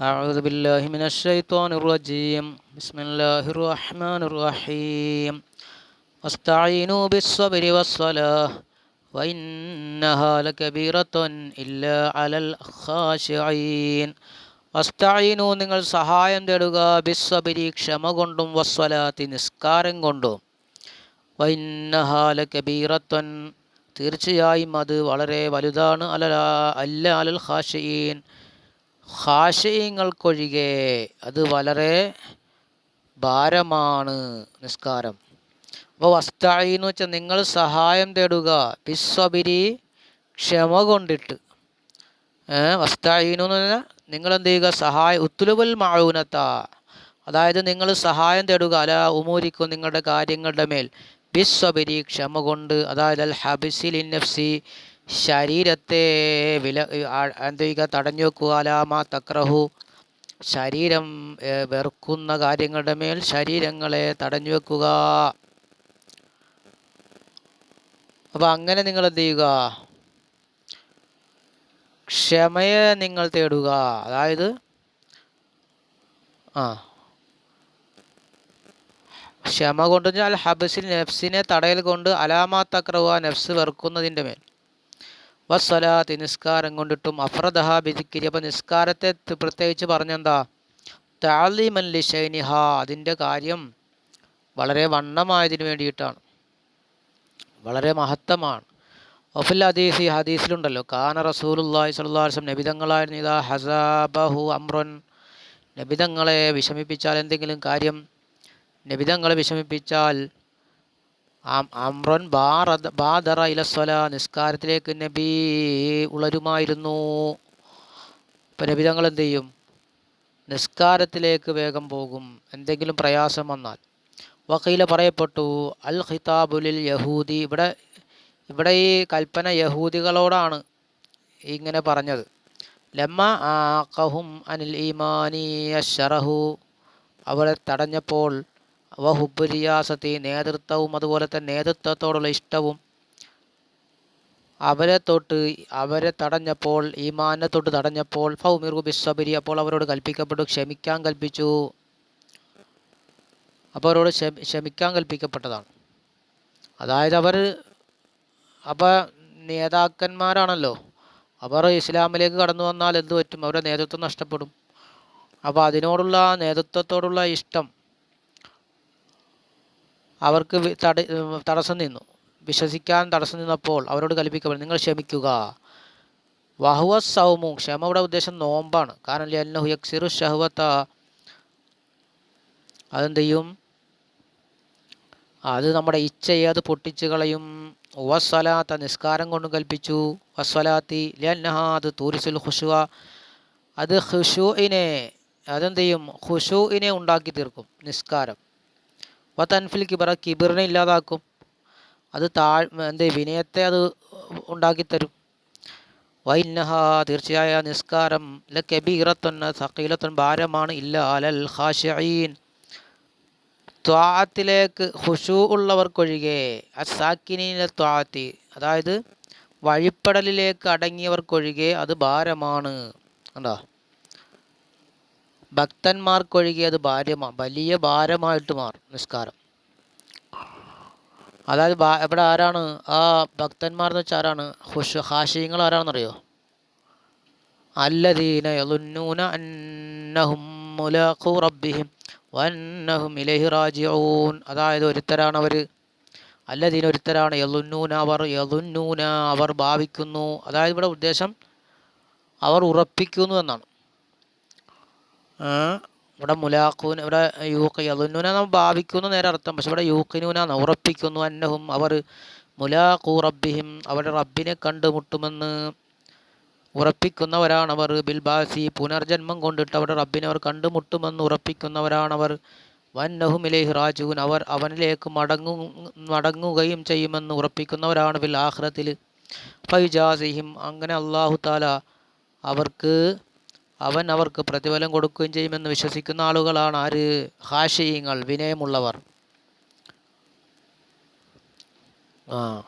أعوذ بالله من الشيطان الرجيم بسم الله الرحمن الرحيم واستعينوا بالصبر والصلاة وإنها لكبيرة إلا على الخاشعين വസ്തഈനു നിങ്ങൾ സഹായം തേടുക ബിസ്സബരി ക്ഷമ കൊണ്ടും വസ്വലാത്തി നിസ്കാരം കൊണ്ടും വൈന്നഹാല കബീറത്വൻ തീർച്ചയായും അത് വളരെ വലുതാണ് അല അല്ല അലൽ ഖാഷീൻ ഖാഷീങ്ങൾക്കൊഴികെ അത് വളരെ ഭാരമാണ് നിസ്കാരം. അപ്പോൾ വസ്തായി എന്ന് വെച്ചാൽ നിങ്ങൾ സഹായം തേടുക ബിസ്വബിരി ക്ഷമ കൊണ്ടിട്ട് വസ്തായിനു എന്ന് പറഞ്ഞാൽ നിങ്ങൾ എന്ത് ചെയ്യുക സഹായ ഉത്തുലുബൽ മാഴൂനത്ത അതായത് നിങ്ങൾ സഹായം തേടുക അല ഉമൂരിക്കും നിങ്ങളുടെ കാര്യങ്ങളുടെ മേൽ. ബിസ്വബരി ക്ഷമ കൊണ്ട് അതായത് അൽ ഹബിസിൽ ഇൻ നഫ്സി ശരീരത്തെ വില ചെയ്യുക? തടഞ്ഞു വെക്കുക. അലാമ തക്രഹു. ശരീരം വെറുക്കുന്ന കാര്യങ്ങളുടെ മേൽ ശരീരങ്ങളെ തടഞ്ഞു വെക്കുക. അപ്പോൾ അങ്ങനെ നിങ്ങൾ എന്ത് ചെയ്യുക? ക്ഷമയെ നിങ്ങൾ തേടുക. അതായത് ആ. ക്ഷമ കൊണ്ട് വെച്ചാൽ ഹബസിൽ നെഫ്സിനെ തടയൽ കൊണ്ട് അലാമാ തക്രവ നെഫ്സ് വെറുക്കുന്നതിന്റെ മേൽ. വസ്വലാത്തി നിസ്കാരം കൊണ്ടിട്ടും അഫ്രദഹ ബിദിക്കിരി നിസ്കാരത്തെ പ്രത്യേകിച്ച് പറഞ്ഞെന്താ? താലിമൻ ലിഷൈനിഹ. അതിന്റെ കാര്യം വളരെ വണ്ണമായതിനു വേണ്ടിയിട്ടാണ്. വളരെ മഹത്തമാണ്. ഒഫിൽ ഹദീസ് ഈ ഹദീസിലുണ്ടല്ലോ. കാന റസൂലുല്ലാഹി വസല്ലം നബിതങ്ങളായിരുന്നു. ഇതാ ഹസാബഹു അമ്രൻ നബിതങ്ങളെ വിഷമിപ്പിച്ചാൽ എന്തെങ്കിലും കാര്യം? നബിതങ്ങളെ വിഷമിപ്പിച്ചാൽ അമ്രൻ ബാദറ ഇലസ്വല നിസ്കാരത്തിലേക്ക് നബി ഉളരുമായിരുന്നു. ഇപ്പം നബിതങ്ങൾ എന്ത് ചെയ്യും? നിസ്കാരത്തിലേക്ക് വേഗം പോകും. എന്തെങ്കിലും പ്രയാസം വന്നാൽ. വക്കീല പറയപ്പെട്ടു അൽ ഖിതാബുലിൽ യഹൂദി. ഇവിടെ ഇവിടെ ഈ കൽപ്പന യഹൂദികളോടാണ് ഇങ്ങനെ പറഞ്ഞത്. ലമ്മ ആഖഹും അനിൽ ഈമാനി അഷറഹു അവരെ തടഞ്ഞപ്പോൾ വഹുബുരിയാസത്തി നേതൃത്വവും അതുപോലെ തന്നെ നേതൃത്വത്തോടുള്ള ഇഷ്ടവും അവരെ തൊട്ട് അവരെ തടഞ്ഞപ്പോൾ ഈമാനെ തൊട്ട് തടഞ്ഞപ്പോൾ ഫൗമിർഗു ബിസ്സബരി അപ്പോൾ അവരോട് കൽപ്പിക്കപ്പെട്ടു ക്ഷമിക്കാൻ കൽപ്പിച്ചു. അപ്പോൾ അവരോട് ക്ഷമിക്കാൻ കൽപ്പിക്കപ്പെട്ടതാണ്. അതായത് അവർ അപ്പോൾ നേതാക്കന്മാരാണല്ലോ. അവർ ഇസ്ലാമിലേക്ക് കടന്നു വന്നാൽ എന്ത് പറ്റും? അവരുടെ നേതൃത്വം നഷ്ടപ്പെടും. അപ്പോൾ അതിനോടുള്ള നേതൃത്വത്തോടുള്ള ഇഷ്ടം അവർക്ക് തട തടസ്സം നിന്നു. വിശ്വസിക്കാൻ തടസ്സം നിന്നപ്പോൾ അവരോട് കൽപ്പിക്കപ്പെടും നിങ്ങൾ ക്ഷമിക്കുക. വഹുവ സൗമു. ക്ഷമയുടെ ഉദ്ദേശം നോമ്പാണ്. കാരണം ലന്നഹു യക്സിറു ഷഹുവത്ത അതെന്ത് ചെയ്യും? അത് നമ്മുടെ ഇച്ഛയെ അത് പൊട്ടിച്ച് കളയും. വസ്വലാത്ത നിസ്കാരം കൊണ്ട് കൽപ്പിച്ചു. വസ്വലാത്തി ലന്നഹ അത് തൂരിസുൽ ഖുഷുവ. അത് ഹുഷുഇനെ അതെന്ത് ചെയ്യും? ഹുഷുഇനെ ഉണ്ടാക്കി തീർക്കും നിസ്കാരം. വ തൻഫിൽ കിബറ കിബിറിനെ ഇല്ലാതാക്കും. അത് താ എന്ത് വിനയത്തെ അത് ഉണ്ടാക്കിത്തരും. വൈനഹ തീർച്ചയായ നിസ്കാരം. ല കബീറത്തൊന്ന് സക്കീലത്തൊൻ ഭാരമാണ് ഇല്ല അലൽ ഹാഷീൻ ത്വാത്തിലേക്ക് ഹുഷു ഉള്ളവർക്കൊഴികെ അസാക്കിനിലെ ത്വാത്തി അതായത് വഴിപ്പടലിലേക്ക് അടങ്ങിയവർക്കൊഴികെ അത് ഭാരമാണ്. കണ്ടോ? ഭക്തന്മാർക്കൊഴികെ അത് ഭാര്യമാ വലിയ ഭാരമായിട്ട് മാറും നിസ്കാരം. അതായത് ഇവിടെ ആരാണ്? ആ ഭക്തന്മാർ എന്ന് വെച്ചാൽ ആരാണ്? ഹുഷ് ഹാഷിങ്ങൾ ആരാണെന്നറിയോ? അല്ലദീന വന്നഹും ഇലൈഹി റാജിഊൻ. അതായത് ഒരുത്തരാണ് അവർ അല്ലദീന ഒരുത്തരാണ്. യലുന്നൂന അവർ യലുന്നൂന അവർ ഭാവിക്കുന്നു. അതായത് ഇവിടെ ഉദ്ദേശം അവർ ഉറപ്പിക്കുന്നു എന്നാണ്. ഇവിടെ മുലാഖൂൻ ഇവിടെ യൂക്ക് യളുന്നൂന നമ്മൾ ഭാവിക്കുന്നു നേരെ അർത്ഥം. പക്ഷെ ഇവിടെ യൂക്കിനൂന ഉറപ്പിക്കുന്നു അന്നഹും. അവർ മുലാഖു റബ്ബിഹിം അവരുടെ റബ്ബിനെ കണ്ടുമുട്ടുമെന്ന് ഉറപ്പിക്കുന്നവരാണവർ. ബിൽബാസി പുനർജന്മം കൊണ്ടിട്ട് അവരുടെ റബ്ബിനെ അവർ കണ്ടുമുട്ടുമെന്ന് ഉറപ്പിക്കുന്നവരാണവർ. വന്നഹും ഇലേഹി റാജുവിൻ അവർ അവനിലേക്ക് മടങ്ങു മടങ്ങുകയും ചെയ്യുമെന്ന് ഉറപ്പിക്കുന്നവരാണ്. ബിൽ ആഹ്റത്തിൽ ഫൈജാസിഹിം. അങ്ങനെ അള്ളാഹു താല അവർക്ക് അവൻ അവർക്ക് പ്രതിഫലം കൊടുക്കുകയും ചെയ്യുമെന്ന് വിശ്വസിക്കുന്ന ആളുകളാണ് ആര്? ഹാഷിയങ്ങൾ വിനയമുള്ളവർ. ആ.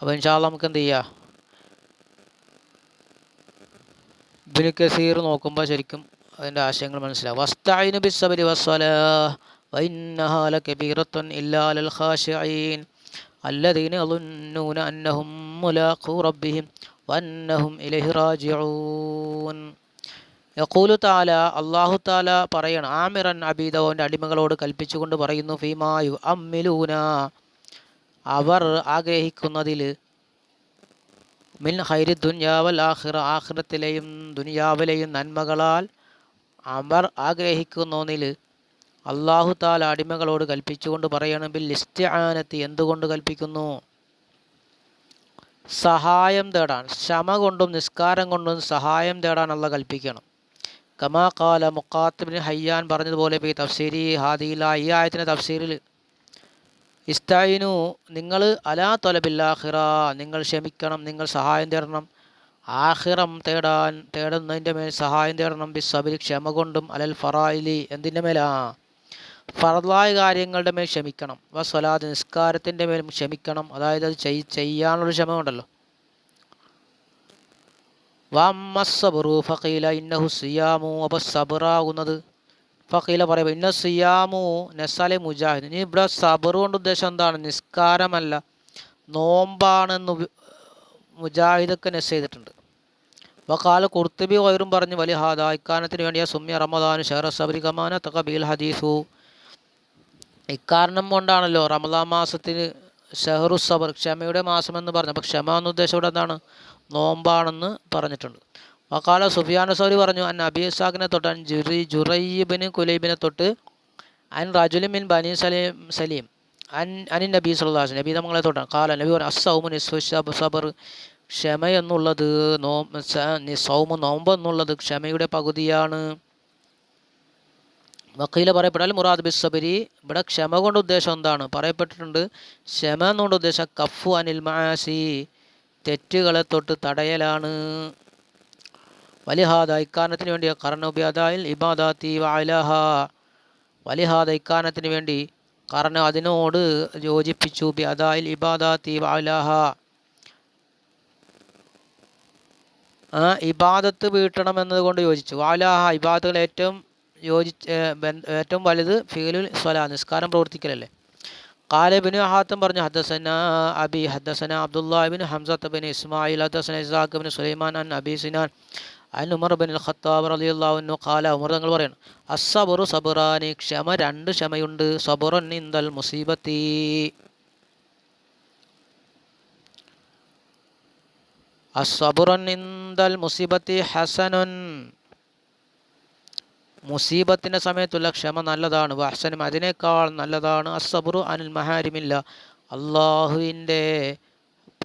അപ്പോൾ ഇൻഷാല്ല നമുക്ക് എന്ത് ചെയ്യാം? ഇബ്നു കസീർ നോക്കുമ്പോൾ ശരിക്കും അതിന്റെ ആശയങ്ങൾ മനസ്സിലാവും. വസ്തൈനു ബിസ്സബരി വസ്സലാ വഇന്നഹാ ലകബീറത്തുൻ ഇല്ലാ ലൽ അല്ലദീന അലുന്നൂന അന്നഹും മുലാഖു റബ്ബിഹിം വന്നഹും ഇലഹി റാജിഊൻ യക്കൂലു താല അള്ളാഹു താല പറയണം ആമിറൻ അബീദവന്റെ അടിമകളോട് കൽപ്പിച്ചുകൊണ്ട് പറയുന്നു ഫീമായു അമ്മിലൂന അവർ ആഗ്രഹിക്കുന്നതിൽ മിൻ ഹൈരി ദുനിയാവൽ ആഹിറ ആഹിറത്തിലെയും ദുനിയാവിലെയും നന്മകളാൽ അവർ ആഗ്രഹിക്കുന്നതിൽ അള്ളാഹു താൽ അടിമകളോട് കൽപ്പിച്ചുകൊണ്ട് പറയണമെങ്കിൽ ലിസ്റ്റ് ഇസ്തിആനത്ത് എന്തുകൊണ്ട് കൽപ്പിക്കുന്നു? സഹായം തേടാൻ ക്ഷമ കൊണ്ടും നിസ്കാരം കൊണ്ടും സഹായം തേടാൻ അള്ള കൽപ്പിക്കണം. കമാ കാല മുക്കാത്തിബിന് ഹയ്യാൻ പറഞ്ഞതുപോലെ ഈ തഫ്സീരി ഹാദിയില ഈ ആയത്തിന്റെ തഫ്സീരിൽ ഇസ്തായിനു നിങ്ങൾ അലാ തൊലബില്ലാഹിറ നിങ്ങൾ ക്ഷമിക്കണം നിങ്ങൾ സഹായം തേടണം. ആഹിറം തേടാൻ തേടുന്നതിന്റെ മേൽ സഹായം തേടണം. ബിസ്വബിൽ ക്ഷമ കൊണ്ടും അലൽ ഫറായിലി എന്തിന്റെ മേലാ? ഫറലായ കാര്യങ്ങളുടെ മേൽ ക്ഷമിക്കണം. വ സ്വലാദ് നിസ്കാരത്തിന്റെ മേലും ക്ഷമിക്കണം. അതായത് അത് ചെയ് ചെയ്യാനുള്ള ക്ഷമമുണ്ടല്ലോ വമ്മസബറു ഫഖീല ഇന്നഹു സിയാമു അപ്പോൾ സബറാകുന്നത്. ഫഖീല പറയുമ്പോൾ ഇന്ന സിയാമു നസാലെ മുജാഹിദ്. ഇനി ഇവിടെ സബർ കൊണ്ട് ഉദ്ദേശം എന്താണ്? നിസ്കാരമല്ല. നോമ്പാണെന്ന് മുജാഹിദൊക്കെ നെസ് ചെയ്തിട്ടുണ്ട്. വക്കാല കുർത്തുബി വയറും പറഞ്ഞു വലിയ ഹാദ ഇക്കാരണത്തിന് വേണ്ടിയ സുമ്യ റമദാനു ഷെഹർ സബരി കമാന തകബീൽ ഹദീസു. ഇക്കാരണം കൊണ്ടാണല്ലോ റമദാൻ മാസത്തിന് ഷെഹറു സബർ ക്ഷമയുടെ മാസം എന്ന് പറഞ്ഞു അപ്പോൾ ക്ഷമ എന്ന ഉദ്ദേശം ഇവിടെ എന്താണ്? നോമ്പാണെന്ന് പറഞ്ഞിട്ടുണ്ട്. വക്കാല സുഫിയാന സൗരി പറഞ്ഞു അൻ അബി ഇസാഖിനെ തൊട്ട് അൻ ജുറി ജുറൈബിന് കുലൈബിനെ തൊട്ട് അൻ റജുലിൻ മിൻ ബനി സലീം സലീം അൻ അനിൻ നബി സുല്ലാസ് നബി നമ്മളെ തൊട്ടാണ്. കാല നബി പറഞ്ഞു അസൗമു ശബ സബർ ക്ഷമ എന്നുള്ളത് നി- സൗമ് നോമ്പ് എന്നുള്ളത് ക്ഷമയുടെ പകുതിയാണ്. വക്കീല പറയപ്പെട്ടാൽ മുറാദ് ബി സബരി ഇവിടെ ക്ഷമ കൊണ്ട് ഉദ്ദേശം എന്താണ്? പറയപ്പെട്ടിട്ടുണ്ട് ക്ഷമ എന്നുകൊണ്ട് ഉദ്ദേശം കഫു അനിൽ മാസി തെറ്റുകളെ തൊട്ട് തടയലാണ്. വലിഹാദ ഇക്കാരണത്തിന് വേണ്ടി കർണോബ്യാദായിൽ ഇബാദാത്തി വാലഹ വലിഹാദ ഇക്കാരണത്തിന് വേണ്ടി കർണ അതിനോട് യോജിപ്പിച്ചു ബിഅദായിൽ ഇബാദാത്തി വാലഹ ആ ഇബാദത്ത് വീട്ടണം എന്നതുകൊണ്ട് യോജിച്ചു. വാലാഹ ഇബാദത്തുകൾ ഏറ്റവും യോജിച്ച് ഏറ്റവും വലുത് ഫീലുൽ സ്വല നിസ്കാരം പ്രവർത്തിക്കലല്ലേ. കാലബിന് ഹാത്തം പറഞ്ഞു ഹദ്സന അബി ഹദ്സന അബ്ദുല്ലാബിൻ ഹംസത്ത് ബിൻ ഇസ്മായിൽ ഹദ്സന ഇസാഖ് ബിൻ സുലൈമാൻ അൻ അബി സിനാൻ അൻ ഉമർ ബിൻ ഖത്താബ് റളിയല്ലാഹു കാല ഉമർ തങ്ങൾ പറയണം അസ്സബറു സബുറാനി ക്ഷമ രണ്ട് ക്ഷമയുണ്ട് സബുറൻ ഇന്ദൽ മുസീബത്തി അസ്സബറുൻ ഇന്ദൽ മുസീബത്തി ഹസനുൻ മുസീബത്തിന്റെ സമയത്തുള്ള ക്ഷമ നല്ലതാണ് വാഹനം അതിനേക്കാൾ നല്ലതാണ്. അസബുറു അനിൽ മഹാരിമില്ല. അള്ളാഹുവിന്റെ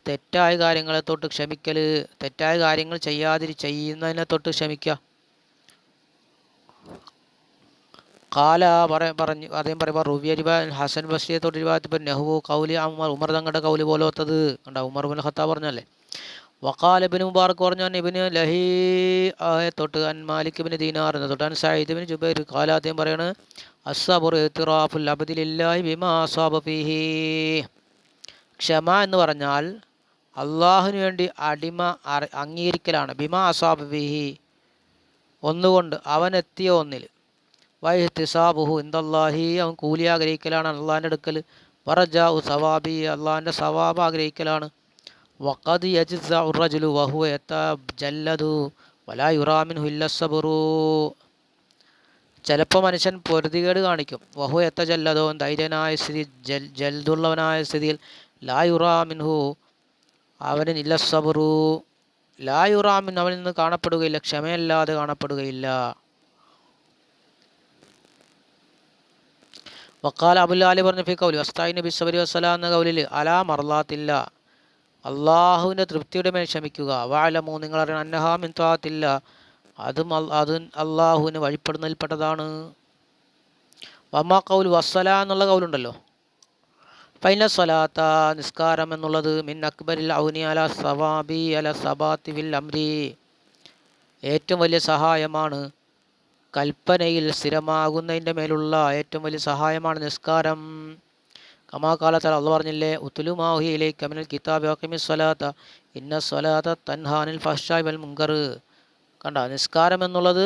തെറ്റായ കാര്യങ്ങളെ തൊട്ട് ക്ഷമിക്കൽ തെറ്റായ കാര്യങ്ങൾ ചെയ്യാതിരി ചെയ്യുന്നതിനെ തൊട്ട് ക്ഷമിക്കുക കാല പറ പറഞ്ഞു അദ്ദേഹം പറയുമ്പോൾ റുബിയ റിബ ഹസൻ ബസ്രിയെ തൊട്ട് റിവാത്തിപ്പോൾ നെഹ്വു കൗലി ഉമർ ഉമർ തങ്ങളുടെ കൗലി പോലത്തത് കണ്ട ഉമർ ബിൻ ഹത്ത പറഞ്ഞല്ലേ വക്കാൽ ഇബിന് മുബാർക്ക് പറഞ്ഞു ഇബിന് ലഹി തൊട്ട് അൻ മാലിക് ഇബിന് ദീനാർ എന്ന് തൊട്ട് അൻ സയ്യിദ് ബിൻ ജുബൈർ കാലാദ്യം പറയാണ് അസബുർ ഇത്തിറാഫുൽ അബദിലില്ലാഹി ബിമാ അസാബ ഫീഹി. ക്ഷമ എന്ന് പറഞ്ഞാൽ അള്ളാഹുവിന് വേണ്ടി അടിമ അംഗീകരിക്കലാണ്. ബിമാ അസാബ ഫീഹി. ഒന്നുകൊണ്ട് അവൻ എത്തിയ ഒന്നിൽ. വൈഹത്തിസാബുഹു ഇന്ദല്ലാഹി അവൻ കൂലി ആഗ്രഹിക്കലാണ് അള്ളാഹിന്റെ അടുക്കൽ. വറജാഹു സവാബി. അള്ളാഹിന്റെ സവാബ് ആഗ്രഹിക്കലാണ്. വഖദ് യജ്സഉ റജുലു വഹുവ യതജല്ലദു വലാ യുറാമിൻഹു ഇല്ല സബറു ചിലപ്പോൾ മനുഷ്യൻ പൊരുതികേട് കാണിക്കും. വഹു എത്തജല്ലതോ ധൈര്യനായ സ്ഥിതി ജൽ ജൽദുള്ളവനായ സ്ഥിതിയിൽ ലായുറാമിൻഹു അവന് ഇല്ല സബറു. ലായുറാമിൻ അവനിൽ നിന്ന് കാണപ്പെടുകയില്ല ക്ഷമയല്ലാതെ കാണപ്പെടുകയില്ല. വക്കാല അബുല്ലാലി പറഞ്ഞു ഫി കൗലി വസ്തായി നബി സബരി വസ്സലാം എന്ന കൗലിൽ അലാ മറലാത്തില്ല അള്ളാഹുവിന്റെ തൃപ്തിയുടെ മേൽ ക്ഷമിക്കുക. വാലമോ നിങ്ങൾ അറിയണം അന്നഹാമിൻ താത്തില്ല അതും അത് അള്ളാഹുവിന് വഴിപ്പെടുന്നതിൽപ്പെട്ടതാണ്. വമ്മ കൗൽ വസ്സല എന്നുള്ള കൗലുണ്ടല്ലോ ഫൈന സ്വലാത്ത നിസ്കാരം എന്നുള്ളത് മിൻ അക്ബരിൽ ഔനി അല സവാബി അല സബാത്തി വിൽ അംരി. ഏറ്റവും വലിയ സഹായമാണ് കൽപ്പനയിൽ സ്ഥിരമാകുന്നതിന്റെ മേലുള്ള ഏറ്റവും വലിയ സഹായമാണ് നിസ്കാരം. കമാകാലത്താൽ അള്ള പറഞ്ഞില്ലേ ഉത്തുലുമാഹിയിലെ കമിനൽ കിതാബ് ഹക്കിമി സ്വലാത്ത ഇന്ന സ്വലാത്ത തൻഹാനിൽ ഫഷായ് വൽ മുങ്കർ. കണ്ട നിസ്കാരം എന്നുള്ളത്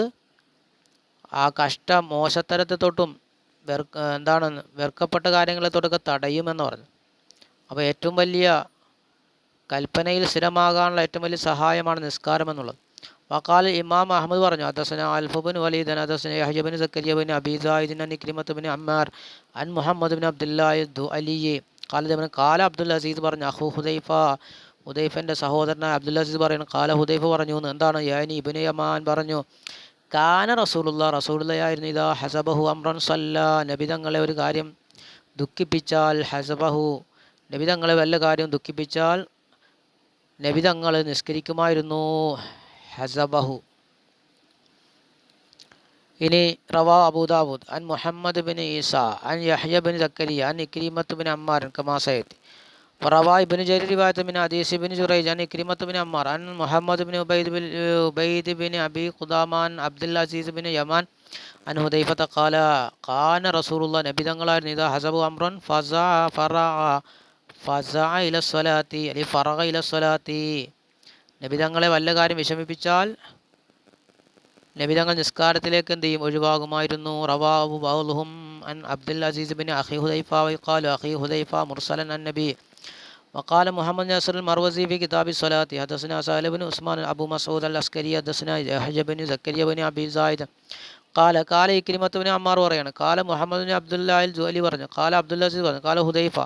ആ കഷ്ട മോശത്തരത്തെ തൊട്ടും എന്താണ് വെറുക്കപ്പെട്ട കാര്യങ്ങളെ തൊട്ടൊക്കെ തടയുമെന്ന് പറഞ്ഞു. അപ്പോൾ ഏറ്റവും വലിയ കൽപ്പനയിൽ സ്ഥിരമാകാനുള്ള ഏറ്റവും വലിയ സഹായമാണ് നിസ്കാരം എന്നുള്ളത്. വക്കാൽ ഇമാം അഹമ്മദ് പറഞ്ഞു അദസന അൽഫുബിൻ വലീദൻ അദസന യഹജബിൻ സക്കരിയബിൻ അബീസായിദിൻ അൻ അമ്മാർ അൻ മുഹമ്മദ് ബിൻ അബ്ദുല്ലാഹി അലിയെ കാലദേവൻ കാല അബ്ദുൽ അസീദ് പറഞ്ഞു അഹു ഹുദൈഫ ഹുദൈഫന്റെ സഹോദരനായ അബ്ദുൽ അസീദ് പറയുന്നു കാല ഹുദൈഫ പറഞ്ഞു എന്താണ് യാനി ഇബിൻ യമാൻ? പറഞ്ഞു കാന റസൂലുള്ള റസൂലുള്ളയായിരുന്നു ഇതാ ഹസബഹു അമ്രൻ സല്ല. നബിതങ്ങളെ ഒരു കാര്യം ദുഃഖിപ്പിച്ചാൽ ഹസബഹു നബിതങ്ങളെ വല്ല കാര്യം ദുഃഖിപ്പിച്ചാൽ നബിതങ്ങൾ നിസ്കരിക്കുമായിരുന്നു. ഹസബഹു ഇനി റവാ അബൂദാബൂദ് അൻ മുഹമ്മദ് ബിൻ ഈസ അൻ യഹ്യ ബിൻ സക്കരിയ അൻ ഇക്രീമത്ത് ബിൻ അമ്മാർ കമാസയത്തി റവാ ഇബിന് ജരീർ റിവായത്ത് ബിൻ അദീസ് ബിൻ ജുറൈജ് അൻ ഇക്രിമത്ത് ബിൻ അമ്മാർ അൻ മുഹമ്മദ് ബിൻ ഉബൈദ് ബിൻ ഉബൈദ് ബിൻ അബി ഖുദാമാൻ അബ്ദുൽ അസീസ് ബിൻ യമാൻ അൻ ഹുദൈഫത്ത ഖാല ഖാന റസൂലുള്ള നബി തങ്ങളായിരുന്നു ഇതാ ഹസബു അമ്രൻ ഫസ ഫറ ഫസ ഇല സ്വലാത്തി അല്ലെ ഫറഗ ഇല സ്വലാത്തി. നബി തങ്ങളെ വല്ല കാര്യം വിഷമിപ്പിച്ചാൽ നബി തങ്ങൾ നിസ്കാരത്തിലേക്ക് എന്ത് ചെയ്യും ഒഴിവാകുമായിരുന്നു റവാബു ബൗലുഹും അൻ അബ്ദുൽ അസീസ് ബിൻ അഖി ഹുദൈഫ വൈഖാലു അഖി ഹുദൈഫ മുർസലൻ അൻ നബി وقال محمد ناصر المروزي في كتاب الصلاة حدثنا سهل بن عثمان أبو مسعود العسكري حدثنا يحيى بن زكريا بن أبي زايد قال قال إكرمة بن عمار പറയാണ് قال محمد بن عبد الله الجوالي പറഞ്ഞു قال عبد الله പറഞ്ഞു قال ഹുദൈഫ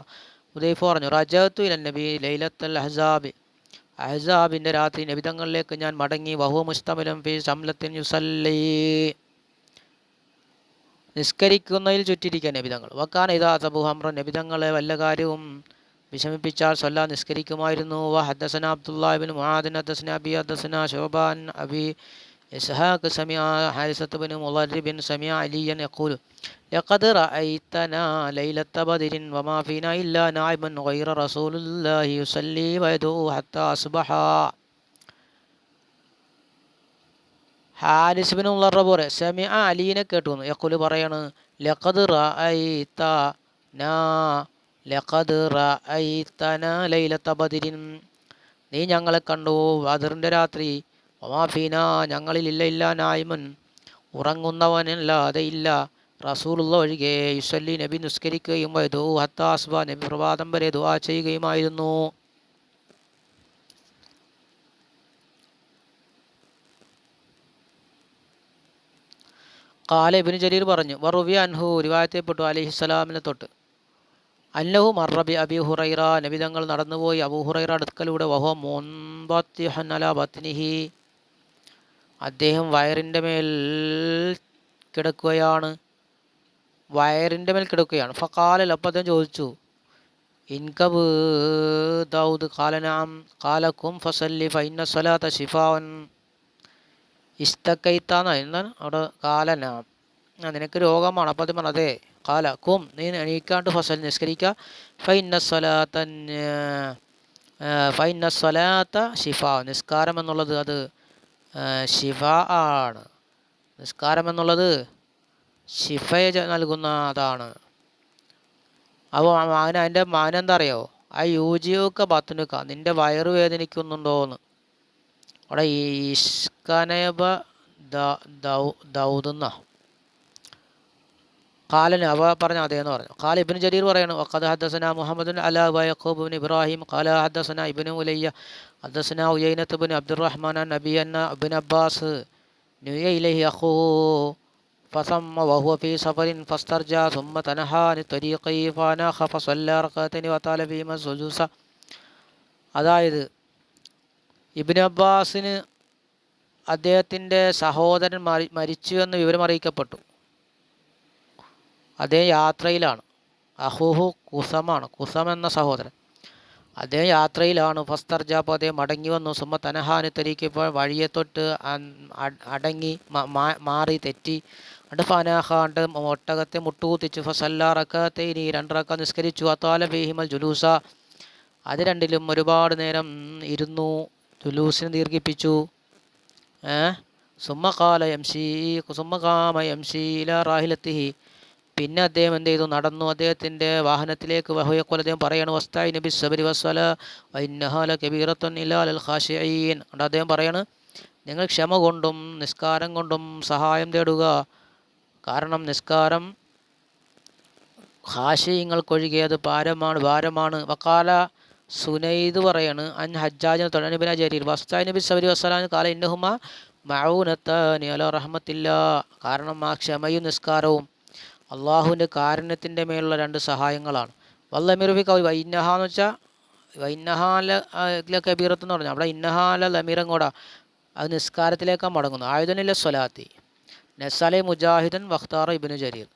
ഹുദൈഫ പറഞ്ഞു റജഅത്തു ഇല നബി ലൈലത്തുൽ അഹ്സാബ് അഹ്സാബിന്റെ രാത്രി നബിതങ്ങളിലേക്ക് ഞാൻ മടങ്ങി. വഹു മുസ്തമിലും ഫി സംലത്തിൻ യുസല്ലി. നിസ്കരിക്കുന്നതിൽ ചുറ്റിരിക്കുക നബിതങ്ങൾ. വക്കാൻ ഇതാ സബു ഹംറ നബിതങ്ങളെ വല്ല കാര്യവും വിഷമിപ്പിച്ചാൽ സൊല്ല നിസ്കരിക്കുമായിരുന്നു. വ ഹദ്ദസന അബ്ദുല്ലാഹിബിൻ മുഹാദിൻ ഹദ്ദസന അബി. ഹദ്ദസന ശോഭാൻ അബി. إسحاق سمع حارثة بن مضرب سمع عليا يقول لقد رأيتنا ليلة بدر وما فينا إلا نائب غير رسول الله يصلي ويدعو حتى أصبح ഹാരിസ് ബിൻ ഉള്ളറ പോലെ സമി അലീനെ കേട്ടു യക്കുല് പറയാണ് ലഖദ് റഅയ്ത നാ ലഖദ് റഅയ്തന ലൈലത്ത ബദരിൻ നീ ഞങ്ങളെ കണ്ടു ബദറിൻ്റെ രാത്രി ഒമാഫീന ഞങ്ങളിൽ ഇല്ല ഇല്ല നായ്മൻ. ഉറങ്ങുന്നവനല്ലാതെ ഇല്ല റസൂലുള്ള ഒഴികെ യുസല്ലി നബി നിസ്കരിക്കുകയും വൈദു ഹത്താസ്ബ നബി പ്രഭാതം വരെ ദുആ ചെയ്യുകയുമായിരുന്നു. കാല ഇബിന് ജലീർ പറഞ്ഞു വറുബി അൻഹു റിവായത്തെപ്പെട്ടു അലിഹിസ്സലാമിനെ തൊട്ട്. അല്ലഹു മറബി അബി ഹുറൈറ നബിതങ്ങൾ നടന്നുപോയി അബു ഹുറൈറ അടുക്കലൂടെ വഹോ ബത്നിഹി. അദ്ദേഹം വയറിന്റെ മേൽ കിടക്കുകയാണ്. വയറിന്റെ മേൽ കിടക്കുകയാണ്. ഫക്കാലൽ അപ്പം അദ്ദേഹം ചോദിച്ചു ഇൻകബ് ദൗദ് കാലനാം കാലക്കും ഫസല്ലി ഫൈന സ്വലാത്ത ഷിഫാവൻ ഇസ്തക്കൈത്താന്ന എന്താണ് അവിടെ കാലനാം നിനക്ക് രോഗമാണ്. അപ്പോൾ അത് അതെ കാല കും നീ എണീക്കാണ്ട് ഫസൽ നിസ്കരിക്കുക ഫൈന സ്വലാത്ത ഫൈന സ്വലാത്ത ഷിഫ നിസ്കാരം എന്നുള്ളത് അത് ശിഫ ആണ്. നിസ്കാരം എന്നുള്ളത് ശിഫയെ നൽകുന്ന അതാണ് അപ്പോൾ മാന അതിന്റെ മാന എന്താ അറിയോ ആ യൂജിയൊക്കെ ബത്തുനുക്ക നിന്റെ വയറ് വേദനിക്കുന്നുണ്ടോന്ന്. അവിടെ ഇഷ്കനബ ദൗദുന്ന കാലന് അവ പറഞ്ഞ അതേന്ന് പറഞ്ഞു കാല ഇബിൻ ജരീർ പറയണം വഖദ് ഹദ്ദസന മുഹമ്മദ് അലാ വയഖൂബ് ബിൻ ഇബ്രാഹിം കാല ഹദ്ദസന ഇബ്നു ഉലയ്യ ഹദ്ദസന ഉയൈനത്ത് ബിൻ അബ്ദുറഹ്മാൻ അൻ നബി അന്ന ഇബ്ൻ അബ്ബാസ് നുയ ഇലൈഹി അഖൂഹു فثم وهو في سفر فاسترجع ثم تنهى عن الطريق فاناخ فصلى ركعتين وطال فيهما الجلوس അതായത് ഇബിൻ അബ്ബാസിന് അദ്ദേഹത്തിൻ്റെ സഹോദരൻ മരി മരിച്ചു എന്ന് വിവരം അറിയിക്കപ്പെട്ടു അദ്ദേഹം യാത്രയിലാണ്. അഹുഹു കുസമാണ്. കുസം എന്ന സഹോദരൻ. അദ്ദേഹം യാത്രയിലാണ്. ഫസ്തർജ അപ്പോൾ അദ്ദേഹം മടങ്ങി വന്നു. സുമ തനഹാന് തെരീക്കിപ്പോൾ വഴിയെ തൊട്ട് അടങ്ങി മാറി തെറ്റി. അണ്ട് ഫനാഹാണ്ട് ഒട്ടകത്തെ മുട്ടുകുത്തിച്ചു. ഫസല്ലാറക്കത്തെ ഇനി രണ്ടറക്ക നിസ്കരിച്ചു. അത്താല ബേഹിമൽ ജുലൂസ. അത് രണ്ടിലും ഒരുപാട് നേരം ഇരുന്നു. ജുലൂസിനെ ദീർഘിപ്പിച്ചു. ഏ? സുമ്മകാല എംഷി സുമ്മകാമ സി ഇല റാഹിലത്തിഹി. പിന്നെ അദ്ദേഹം എന്ത് ചെയ്തു? നടന്നു. അദ്ദേഹത്തിന്റെ വാഹനത്തിലേക്ക് വഹയക്കോൽ അദ്ദേഹം പറയണു വസ്തായി നബി സബരി വസ്വല വൈനഹാല കബീറത്തൻ ഇലാൽ ഖാഷിഈൻ. അതുകൊണ്ട് അദ്ദേഹം പറയാണ് നിങ്ങൾ ക്ഷമ കൊണ്ടും നിസ്കാരം കൊണ്ടും സഹായം തേടുക. കാരണം നിസ്കാരം ഹാഷിയങ്ങൾക്കൊഴികെ അത് ഭാരമാണ്. ഭാരമാണ് വക്കാല സുനൈദ് പറയാണ് അൻ ഹജ്ജാജിന് തൊഴിലിബിന ജരീർ വസ്തായി നബി സബരി വസ്സലാം കാല ഇന്നഹുമ മൗനത്താനി അല റഹ്മത്തില്ല. കാരണം ആ ക്ഷമയും നിസ്കാരവും അള്ളാഹുവിന്റെ കാരുണ്യത്തിന്റെ മേലുള്ള രണ്ട് സഹായങ്ങളാണ്. വല്ലമിറുബി കവി വൈന്നഹ എന്ന് വെച്ചാൽ വൈന്നഹാല കബീറത്ത് എന്ന് പറഞ്ഞാൽ അവിടെ ഇന്നഹാല ലമീറം കൂടെ അത് നിസ്കാരത്തിലേക്കാണ് മടങ്ങുന്നത്. ആയുധനില്ല സ്വലാത്തി. നസാലെ മുജാഹിദൻ വഖ്താർ ഇബിന് ജരീർ.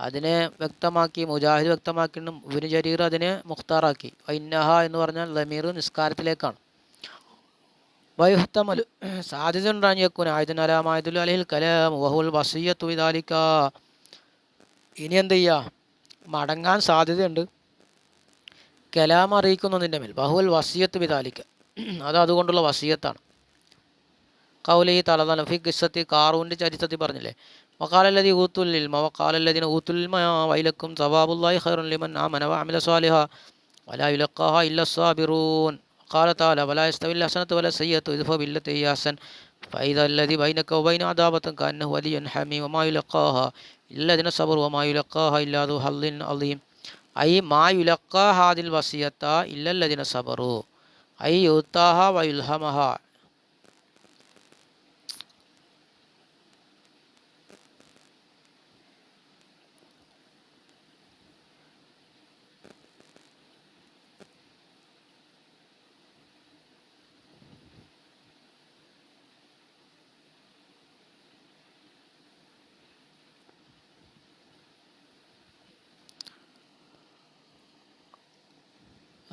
അതിനെ വ്യക്തമാക്കി മുജാഹിദ് വ്യക്തമാക്കിയിട്ടും ഇബിന് ജരീർ അതിനെ മുഖ്താറാക്കി. വൈന്നഹ എന്ന് പറഞ്ഞാൽ ലമീർ നിസ്കാരത്തിലേക്കാണ്. വയുഹത്തമൽ സാധ്യത ഉണ്ടാഞ്ഞേക്കും ആയുധനാലാമായതു അലഹിൽ കലാം വഹുൽ വസീയത്തു വിദാലിക്ക ഇനി എന്ത് ചെയ്യുക മടങ്ങാൻ സാധ്യതയുണ്ട് കലാം അറിയിക്കുന്നതിൻ്റെ മേൽ ബഹുൽ വസീയത്ത് വിദാലിക്ക അത് അതുകൊണ്ടുള്ള വസീയത്താണ് കൗലി തലതല ഫി കിസ്സത്തി കാറൂൻ്റെ ചരിത്രത്തിൽ പറഞ്ഞില്ലേ വക്കാലല്ലതി ഊത്തുല്ലിൽ വക്കാലല്ലതിന് ഊത്തുൽമ വൈലക്കും സവാബുല്ലാഹി ഖൈറുൻ ലിമൻ ആമന വഅമില സ്വാലിഹ വലാ യുലഖാഹ ഇല്ല സാബിറൂൻ قال تعالى ولا يستوي الحسنة ولا السيئة ادفع بالتي هي أحسن فإذا الذي بينك وبين عداوة كأنه ولي حميم وما يلقاها إلا الذين صبروا وما يلقاها إلا ذو حظ عظيم أي ما يلقى هذه الوصية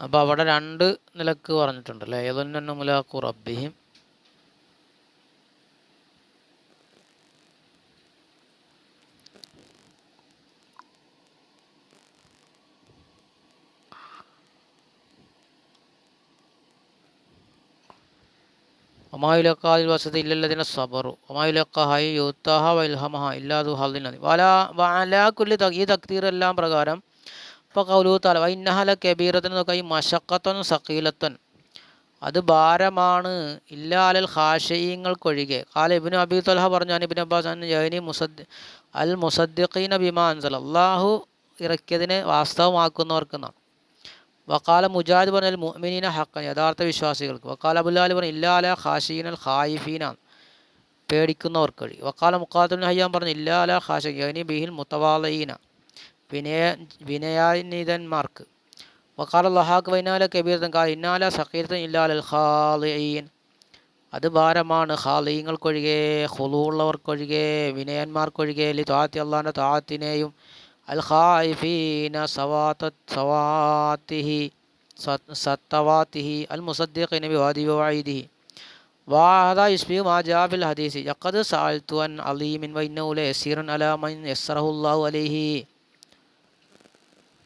അപ്പോൾ അവിടെ രണ്ട് നിലയ്ക്ക് പറഞ്ഞിട്ടുണ്ട് പറഞ്ഞിട്ടുണ്ടല്ലേ? ഏതൊന്നു മുലാഖു റബ്ബിഹിം. ഒമായുലക്കാതിൽ വസതി ഇല്ലല്ലതിനെ സബറു. ഒമായുലക്കാഹായി യൂത്താഹ വൈൽഹമഹ ഇല്ലാതു ഹൽദിൻ വാലാ വാലാ വലാക്കുല്ലി ഈ തക്തീറെല്ലാം പ്രകാരം ഇപ്പോൾ കൗലു തല വൈന്നഹല കബീറത്തിന് നോക്കുക ഈ മഷക്കത്തൻ സക്കീലത്തൻ അത് ഭാരമാണ്. ഇല്ലാലൽ ഹാഷയങ്ങൾക്കൊഴികെ കാല ഇബിന് അബി തലഹ പറഞ്ഞു ഇബിൻ അബ്ബാസ് ജൈനി മുസദ് അൽ മുസദ്ദിഖീന ബിമാ അൻസൽ അള്ളാഹു ഇറക്കിയതിനെ വാസ്തവമാക്കുന്നവർക്കെന്നാണ് വക്കാല മുജാദ് പറഞ്ഞാൽ മുഅ്മിനീന ഹക്കൻ യഥാർത്ഥ വിശ്വാസികൾക്ക്. വക്കാല അബുല്ലാലി പറഞ്ഞു ഇല്ലാല അൽ ഖായിഫീനാണ് പേടിക്കുന്നവർക്ക് വഴി വക്കാല മുക്കാത്തുൽ ഹയ്യാൻ പറഞ്ഞു ഇല്ലാല ഹാഷ യനി ബിഹിൽ മുത്തവാലീന വിനയ വിനയാനിതന്മാർക്ക് വക്കാല ലഹാക്ക് വൈനാല കബീർത്തൻ കാ ഇന്നാല സക്കീർത്തൻ ഇല്ലാലൽ ഖാലിയീൻ അത് ഭാരമാണ് ഖാലിയങ്ങൾക്കൊഴികെ ഹുലുള്ളവർക്കൊഴികെ വിനയന്മാർക്കൊഴികെ ലി താത്തി അള്ളാൻ്റെ താത്തിനെയും അൽ ഖായിഫീന സവാത്ത സവാത്തിഹി സത്തവാത്തിഹി അൽ മുസദ്ദീഖിന ബിവാദി വഈദിഹി وهذا يشبه ما جاء في الحديث لقد سألت عن عليم وإنه ليسير على من يسره الله عليه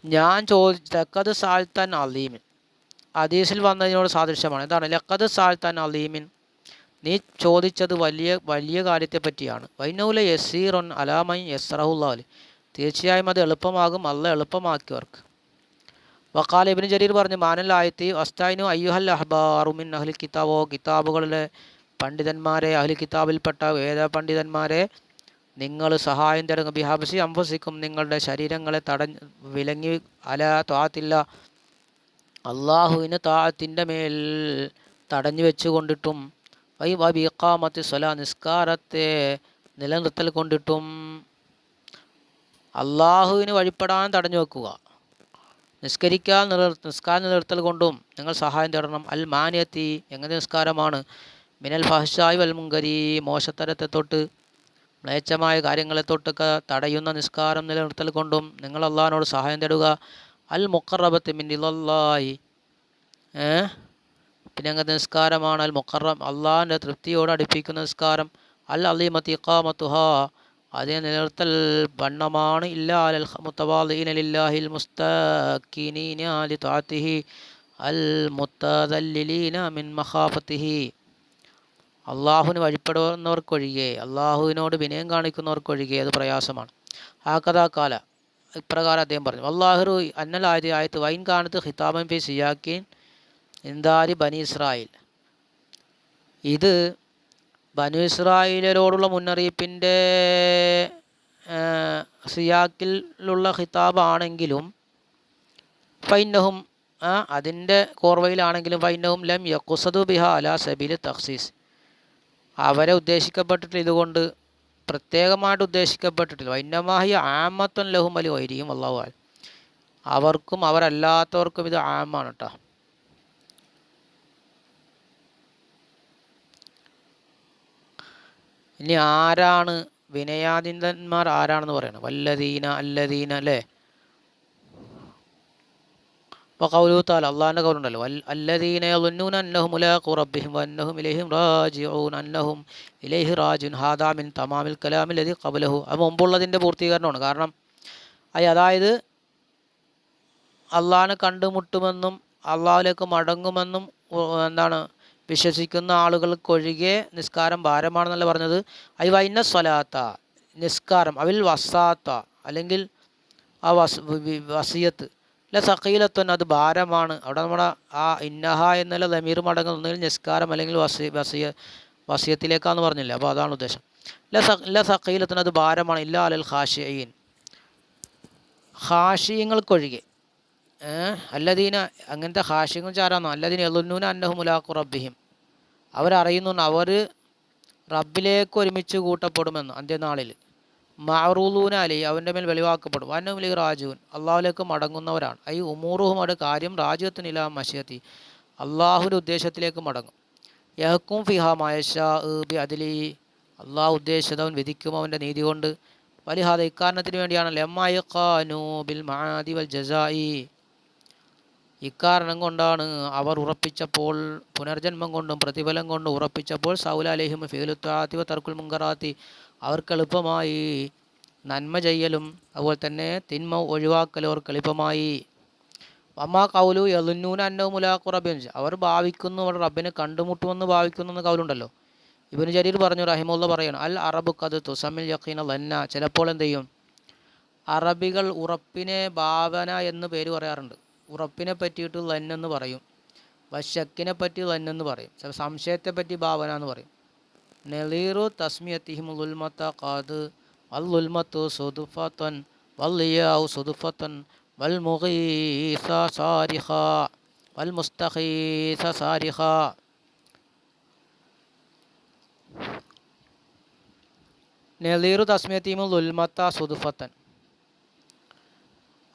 ഞാൻ ചോദിച്ചു ലക്കത് സാൽത്താൻ അലീമിൻ. അദീസിൽ വന്നതിനോട് സാദൃശ്യമാണ്. എന്താണ്? ലക്കത് സാൽത്താൻ അലീമിൻ. നീ ചോദിച്ചത് വലിയ വലിയ കാര്യത്തെ പറ്റിയാണ്. വൈനൗല യസീറൊൻ അലാമൈ യസ്റഹുല്ലാലി തീർച്ചയായും അത് എളുപ്പമാകും. അല്ല എളുപ്പമാക്കിയവർക്ക്. വക്കാൽ ഇബിന് ജരീർ പറഞ്ഞു മാനൽ ആയത്തി അസ്തായിനു അയ്യുഹൽ അഹ്ബാറുമിൻ അഹ്ലി കിതാബോ. കിതാബുകളിലെ പണ്ഡിതന്മാരെ അഹ്ലി കിതാബിൽപ്പെട്ട വേദ പണ്ഡിതന്മാരെ നിങ്ങൾ സഹായം തരുന്ന. ബിഹാബസി അംഫസിക്കും നിങ്ങളുടെ ശരീരങ്ങളെ തടഞ്ഞ് വിലങ്ങി അല താത്തില്ല. അള്ളാഹുവിന് താത്തിന്റെ മേൽ തടഞ്ഞു വെച്ചു കൊണ്ടിട്ടും വൈ വബിക്കാമത്തി സ്വല നിസ്കാരത്തെ നിലനിർത്തൽ കൊണ്ടിട്ടും അള്ളാഹുവിന് വഴിപ്പെടാൻ തടഞ്ഞു വെക്കുക. നിസ്കരിക്കാൻ നിലർ നിസ്കാരം നിലനിർത്തൽ കൊണ്ടും നിങ്ങൾ സഹായം തേടണം അൽ മാനിയത്തി എങ്ങനെ നിസ്കാരമാണ്? മിനൽ ഫഹ്ഷായി വൽ മുങ്കരി മോശത്തരത്തെ തൊട്ട് മ്ലേച്ഛമായ കാര്യങ്ങളെ തൊട്ടൊക്കെ തടയുന്ന നിസ്കാരം നിലനിർത്തൽ കൊണ്ടും നിങ്ങൾ അള്ളഹാനോട് സഹായം തേടുക. അൽ മുക്കറബത്ത് മിന്നിലല്ലായി ഏ? പിന്നെ അങ്ങനത്തെ നിസ്കാരമാണ് അൽ മുക്കറം അള്ളാഹിന്റെ തൃപ്തിയോട് അടുപ്പിക്കുന്ന നിസ്കാരം. അൽ അലീമത്തി ഇക്കാമത്തുഹ അതിനെ നിലനിർത്തൽ വണ്ണമാണ്. ഇല്ലാ അൽ മുത്തവാലിഹിൽ മുസ്തഖീനീന അൽ മുത്തദല്ലിലീന മിൻ മഖാഫത്തിഹി. അള്ളാഹുവിന് വഴിപ്പെടുന്നവർക്കൊഴികെ അള്ളാഹുവിനോട് വിനയം കാണിക്കുന്നവർക്കൊഴികെ അത് പ്രയാസമാണ്. ആ കഥാകാല ഇപ്രകാരം അദ്ദേഹം പറഞ്ഞു അള്ളാഹുറു അന്നലായത് ആയത്ത് വൈൻ കാണത്ത് ഹിതാബൻ ഫി സിയാക്കിൻ ഇന്ദാരി ബനി ഇസ്രായേൽ. ഇത് ബനു ഇസ്രായേലരോടുള്ള മുന്നറിയിപ്പിന്റെ സിയാക്കിലുള്ള ഹിതാബാണെങ്കിലും ഫൈനഹും അതിന്റെ കോർവയിലാണെങ്കിലും ഫൈനഹും ലം യക്കുസദു ബിഹ അല സബീൽ തഖ്സീസ്. അവരെ ഉദ്ദേശിക്കപ്പെട്ടിട്ടില്ല. ഇതുകൊണ്ട് പ്രത്യേകമായിട്ട് ഉദ്ദേശിക്കപ്പെട്ടിട്ടില്ല. വൈന്നമാഹി ആമത്തൻ ലഹും അലി വൈരിയും അള്ളാഹു ആൽ അവർക്കും അവരല്ലാത്തവർക്കും ഇത് ആമാണ് കേട്ടോ ഇനി ആരാണ് വിനയാദിന്ദന്മാർ ആരാണെന്ന് പറയണം. വല്ലദീന അല്ലദീന അല്ലേ? ഇപ്പോൾ കൗലൂത്താൽ അള്ളാഹിന്റെ കൗലുണ്ടല്ലോ അല്ലദീന യളുന്നൂന അന്നഹും ഉലാഖു റബ്ബിഹിം വന്നഹും ഇലൈഹിം റാജിഊൻ അന്നഹും ഇലൈഹി റാജുൻ ഹാദാമിൻ തമാമിൽ കലാമിൽ അതി കബലഹു അത് മുമ്പുള്ളതിന്റെ പൂർത്തീകരണമാണ്. കാരണം അയ് അതായത് അള്ളാഹിനെ കണ്ടുമുട്ടുമെന്നും അള്ളാഹിലേക്ക് മടങ്ങുമെന്നും എന്താണ് വിശ്വസിക്കുന്ന ആളുകൾക്കൊഴികെ നിസ്കാരം ഭാരമാണെന്നല്ല പറഞ്ഞത്. ഐ വൈന സ്വലാത്ത നിസ്കാരം അവിൽ വസാത്ത അല്ലെങ്കിൽ ആ വസ് വസിയത്ത്. അല്ല സഖീലത്വൻ അത് ഭാരമാണ്. അവിടെ നമ്മുടെ ആ ഇന്നഹ എന്നുള്ള ദമീർ മടങ്ങുന്ന ഒന്നുകിൽ നിസ്കാരം അല്ലെങ്കിൽ വസി വസിയ വസിയത്തിലേക്കാന്ന് പറഞ്ഞില്ല? അപ്പോൾ അതാണ് ഉദ്ദേശം. ല സ ല സഖീലത്തിന് അത് ഭാരമാണ്. ഇല്ല അലൽ ഖാഷിയീൻ ഖാഷിയങ്ങൾക്കൊഴികെ ഏഹ് അല്ലദീന അങ്ങനത്തെ ഹാഷിങ്ങൾ ചാരാന്നോ അല്ലദീന എളുന്നൂന അന്നഹു മുലാഖു റബ്ബിഹിം. അവരറിയുന്നു അവർ റബ്ബിലേക്ക് ഒരുമിച്ച് കൂട്ടപ്പെടുമെന്ന് അന്ത്യനാളിൽ മാറൂലൂന അലി അവന്റെ മേൽ വെളിവാക്കപ്പെടും. വന്നമിലി റാജുവിൻ അള്ളാഹുലേക്ക് മടങ്ങുന്നവരാണ്. ഐ ഉമൂറുഹും അവിടെ കാര്യം രാജ്യത്തിനില്ല മഷിയത്തി അള്ളാഹുവിന്റെ ഉദ്ദേശത്തിലേക്ക് മടങ്ങും. യഹക്കും ഫിഹ മയഷാ ബി അതിലി അള്ളാഹു ഉദ്ദേശിച്ചത് അവൻ വിധിക്കും അവന്റെ നീതി കൊണ്ട്. വലിഹാദ ഇക്കാരണത്തിന് വേണ്ടിയാണ് ലെമ്മായി ബിൽ മഹാദി വൽ ജസായി ഇക്കാരണം കൊണ്ടാണ് അവർ ഉറപ്പിച്ചപ്പോൾ പുനർജന്മം കൊണ്ടും പ്രതിഫലം കൊണ്ടും ഉറപ്പിച്ചപ്പോൾ സൗല അലഹിം ഫീലുത്താത്തി തർക്കുൽ മുങ്കറാത്തി. അവർക്ക് എളുപ്പമായി നന്മ ചെയ്യലും അതുപോലെ തന്നെ തിന്മ ഒഴിവാക്കലും അവർക്ക് എളുപ്പമായി. അമ്മാ കൗലു എളുന്നൂന അന്നവും റബ്ബിൻ അവർ ഭാവിക്കുന്നു അവർ റബ്ബിനെ കണ്ടുമുട്ടുമെന്ന് ഭാവിക്കുന്നു എന്ന് കൗലുണ്ടല്ലോ. ഇബിന് ജരീർ പറഞ്ഞു റഹിമുള്ള പറയണം അൽ അറബ് കത് തുസമിൽ യഖീന ലന്ന. ചിലപ്പോൾ എന്ത് ചെയ്യും? അറബികൾ ഉറപ്പിനെ ഭാവന എന്ന് പേര് പറയാറുണ്ട്. ഉറപ്പിനെ പറ്റിയിട്ട് ലന്നെന്ന് പറയും. വശക്കിനെ പറ്റി ലന്നെന്ന് പറയും. സംശയത്തെ പറ്റി ഭാവന എന്ന് പറയും. നെളീറു തസ്മിയത്തിഹിമുൽമത്ത കാത് വല്ലുൽമത്തു ഉൽമത്തു സുദുഫത്തൻ വല്ലിയാവു സുദുഫത്തൻ വൽ മുഗീസ സാരിഖ വൽ സാരിഖ നെളീറു തസ്മിയത്തിഹിമുൽ ഉൽമത്ത സുദുഫത്തൻ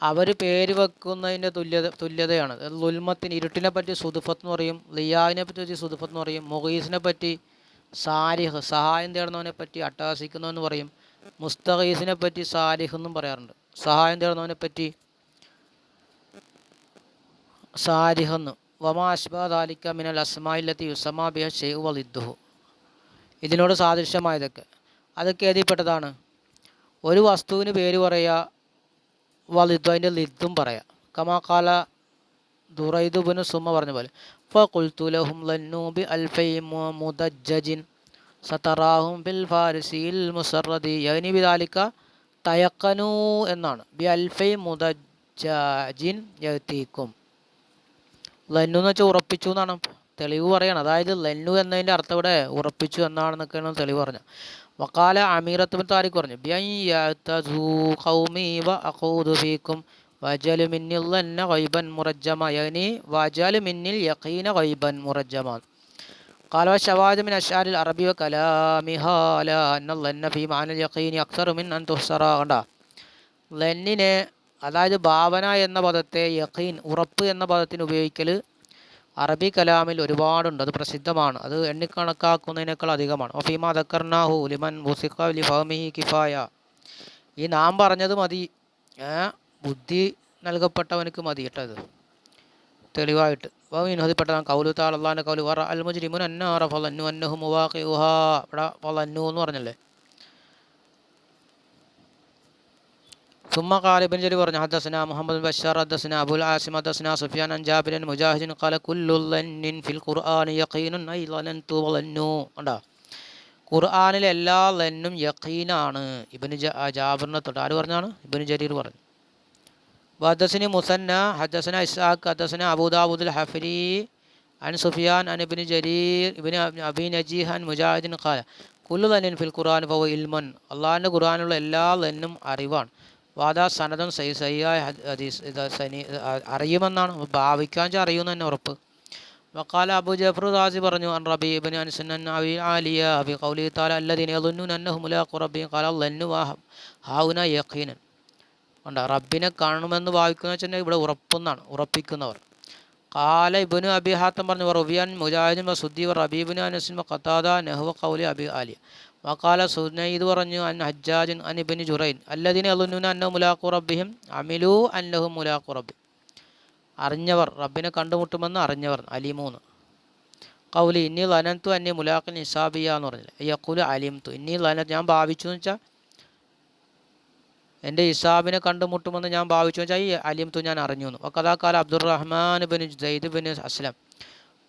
അവർ പേര് വെക്കുന്നതിന്റെ തുല്യത തുല്യതയാണ്. ലുൽമത്തിന് ഇരുട്ടിനെ പറ്റി സുദുഫത്ത് എന്ന് പറയും ലിയാവിനെ പറ്റി സുദുഫത്ത് എന്ന് പറയും മുഗീസിനെ പറ്റി സാരിഹ് സഹായം തേടുന്നവനെ പറ്റി അട്ടഹാസിക്കുന്നവെന്ന് പറയും. മുസ്തഖീസിനെ പറ്റി സാലിഹ് എന്നും പറയാറുണ്ട്. സഹായം തേടുന്നവനെ പറ്റി സാരിഹ് എന്ന്. വമാ അഷ്ബാദാലിക്ക മിനൽ അസ്മായില്ലത്തി യുസമാ ബിഹ ഷെയ്ഖ് വലിദ്ദുഹു. ഇതിനോട് സാദൃശ്യമായതൊക്കെ. അതൊക്കെ എഴുതിപ്പെട്ടതാണ്. ഒരു വസ്തുവിന് പേര് പറയുക വലിദ്ദു അതിന്റെ ലിദ്ദും പറയാം. കമാക്കാല ദുറൈദുബിന് സുമ പറഞ്ഞ പോലെ ഫുൽത്തുലഹും ലന്നൂബി സതറാഹും ബിൽ ഫാരിസിൽ മുസറദി എന്നാണ്. ലന്നു എന്ന് വെച്ചാൽ ഉറപ്പിച്ചു എന്നാണ്. തെളിവ് പറയണം. അതായത് ലന്നു എന്നതിന്റെ അർത്ഥം ഇവിടെ ഉറപ്പിച്ചു എന്നാണെന്നൊക്കെയാണ് തെളിവ് പറഞ്ഞത്. വക്കാല അമീറത്തുബിൻ താരിഖ് പറഞ്ഞു വ അഖൂദു വജലു മിന്നിൽ ലന്ന ഗൈബൻ മുറജ്ജമ യനി വജലു മിന്നിൽ യഖീന ഗൈബൻ മുറജ്ജമ قال والشواهد من أشعار العربي وكلامها على أن الظن في معنى اليقين أكثر من أن تحصر കണ്ട ലന്നിനെ അതായത് ഭാവന എന്ന പദത്തെ യഖീൻ ഉറപ്പ് എന്ന പദത്തിന് ഉപയോഗിക്കൽ അറബി കലാമിൽ ഒരുപാടുണ്ട് അത് പ്രസിദ്ധമാണ് അത് എണ്ണിക്കണക്കാക്കുന്നതിനേക്കാൾ അധികമാണ് ഒഫീമ ദക്കർനാഹു ലിമൻ ബുസിഖ ലി ഫഹമിഹി കിഫായ ഈ നാം പറഞ്ഞത് മതി ഏ ബുദ്ധി നൽകപ്പെട്ടവനക്ക് മതി കേട്ടോ ഇത് തെളിവായിട്ട് വിനോദപ്പെട്ടതാണ് കൗലു താൾ അള്ളാൻ്റെ കൗലു വറ അൽ മുജ്രിമുൻ അന്നാറ ഫലന്നു അന്നഹു മുവാഖി ഉഹാ ഇവിടെ ഫലന്നു എന്ന് പറഞ്ഞല്ലേ ثم قال ابن جرير ورن حدثنا محمد بن بشار حدثنا ابو العاصم حدثنا سفيان عن جابر مجاهد قال كل ظن في القران يقين اي ظننت وظنوا കണ്ടോ ഖുർആനിലെ എല്ലാ ലന്നും യഖീനാണ് ഇബിന് ജാബിറിനെ തൊട്ട് ആര് പറഞ്ഞാണ് ഇബിന് ജരീർ പറഞ്ഞു വദസനി മുസന്ന ഹദസന ഇസ്ഹാഖ് ഹദസന അബൂദാബുദുൽ ഹഫരി അൻ സുഫിയാൻ അൻ ابن ജരീർ ابن أبي نجيح عن مجاهد قال കുല്ലു തന്നെ ഫിൽ ഖുർആൻ ഫവ ഇൽമൻ അള്ളാഹിന്റെ ഖുർആാനുള്ള എല്ലാ തന്നെ അറിവാണ്. വാദാ സനദം സൈ സയ്യായ ഹദീസ് സനി അറിയുമെന്നാണ്. ഭാവിക്കാൻ അറിയുമെന്ന് തന്നെ ഉറപ്പ്. വക്കാല അബു ജഫർ റാസി പറഞ്ഞു അൻ റബീബിൻ അൻസുൻ അബി ആലിയ അബി കൗലി താല അല്ലദീൻ അന്നഹു മുലാഖു റബീ ഖാല ലന്നു വാഹ ഹാവുന യഖീനൻ. ഉണ്ട്? റബ്ബിനെ കാണുമെന്ന് വായിക്കുന്ന വെച്ചാൽ ഇവിടെ ഉറപ്പെന്നാണ് ഉറപ്പിക്കുന്നവർ. കാല ഇബിനു അബിഹാത്തം പറഞ്ഞു റബിയാൻ മുജാഹിദും സുദ്ദീവർ അബീബിനു അനുസിൻ ഖത്താദ നെഹ്വ കൗലി അബി ആലി മക്കാല സുനൈദ് പറഞ്ഞു അൻ ഹജ്ജാജിൻ അൻ ഇബിന് ജുറൈൻ അല്ലദിനെ അലുനു അന്ന മുലാഖു റബ്ബിഹിം അമിലു അന്നഹു മുലാഖു റബ്ബി. അറിഞ്ഞവർ റബ്ബിനെ കണ്ടുമുട്ടുമെന്ന് അറിഞ്ഞവർ അലിമൂന്ന്. കൗലി ഇന്നി ലനത്തു അന്നി മുലാഖിൻ ഇസാബിയ എന്ന് പറഞ്ഞില്ല? അയ്യക്കുലു അലിം തു ഇന്നി ലനത്ത് ഞാൻ ഭാവിച്ചു എന്ന് വെച്ചാൽ എന്റെ ഇസാബിനെ കണ്ടുമുട്ടുമെന്ന് ഞാൻ ഭാവിച്ചു വെച്ചാൽ ഈ അലിംതു ഞാൻ അറിഞ്ഞു എന്ന്. വക്കഥാക്കാല അബ്ദുറഹ്മാൻ ബിൻ ജയ്ദ് ബിൻ അസ്ലം.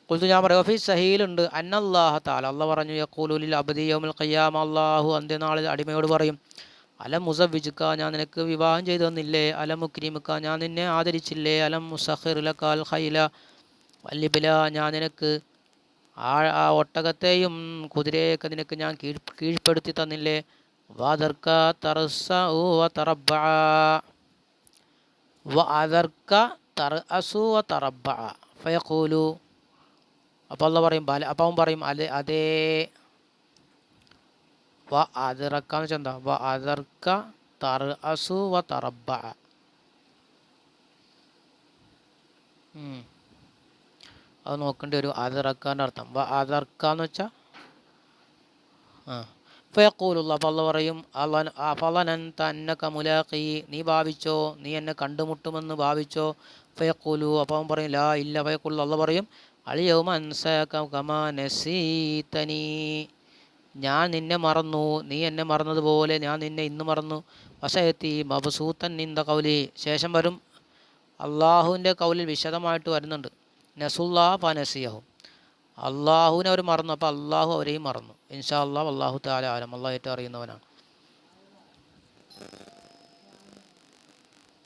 കുൽത്തു ഞാൻ പറയാം ഫി സഹീലുണ്ട്. അന്നല്ലാഹ താല അല്ല പറഞ്ഞു യക്കൂലുലിൽ അബദി കയ്യാം അള്ളാഹു അന്ത്യനാളിൽ അടിമയോട് പറയും അലം മുസവിജുക്ക ഞാൻ നിനക്ക് വിവാഹം ചെയ്തു തന്നില്ലേ? അലം മുക്രീമുക്ക ഞാൻ നിന്നെ ആദരിച്ചില്ലേ? അലം മുസഹിറുലക്കാൽ ഖൈല. വല്ലിബില ഞാൻ നിനക്ക് ആ ആ ഒട്ടകത്തെയും കുതിരയൊക്കെ നിനക്ക് ഞാൻ കീഴ് കീഴ്പ്പെടുത്തി തന്നില്ലേ? വാദർക്ക തറസ വ തറബ വ അതർക്ക തറ അസു വ തറബ ഫയഖൂലു. അപ്പോൾ അല്ല പറയും ബല അപ്പം അവൻ പറയും അതെ അതേ. വ അതിറക്ക എന്ന് വെച്ചാൽ എന്താ? വ അതിർക്ക തറ അസു വ തറബ അത് നോക്കേണ്ടി വരും അതിറക്കാന്റെ അർത്ഥം. വ അതിർക്ക എന്ന് വെച്ചാൽ ആ. ഫയക്കൂലുള്ള അപ്പോൾ അല്ല പറയും അഫലനൻ തന്നക്ക മുലാഖി നീ ഭാവിച്ചോ നീ എന്നെ കണ്ടുമുട്ടുമെന്ന് ഭാവിച്ചോ ഫയക്കൂലു അപ്പം അവൻ പറയും ലാ ഇല്ല ഫയക്കൂലു അള്ള പറയും അളിയവും അൻസക കമാ നസീതനി ഞാൻ നിന്നെ മറന്നു നീ എന്നെ മറന്നതുപോലെ ഞാൻ നിന്നെ ഇന്ന് മറന്നു വസയത്തി മബസൂത്തൻ നിന്ദ കൗലി ശേഷം വരും അള്ളാഹുവിന്റെ കൗലിൽ വിശദമായിട്ട് വരുന്നുണ്ട് നസുല്ലാ പനസിയാഹു അള്ളാഹുവിനെ അവർ മറന്നു അപ്പോൾ അള്ളാഹു അവരെയും മറന്നു. ഇൻഷാ അള്ളാഹ് അള്ളാഹു താല ആലം അള്ളാഹ് ഏറ്റവും അറിയുന്നവനാണ്.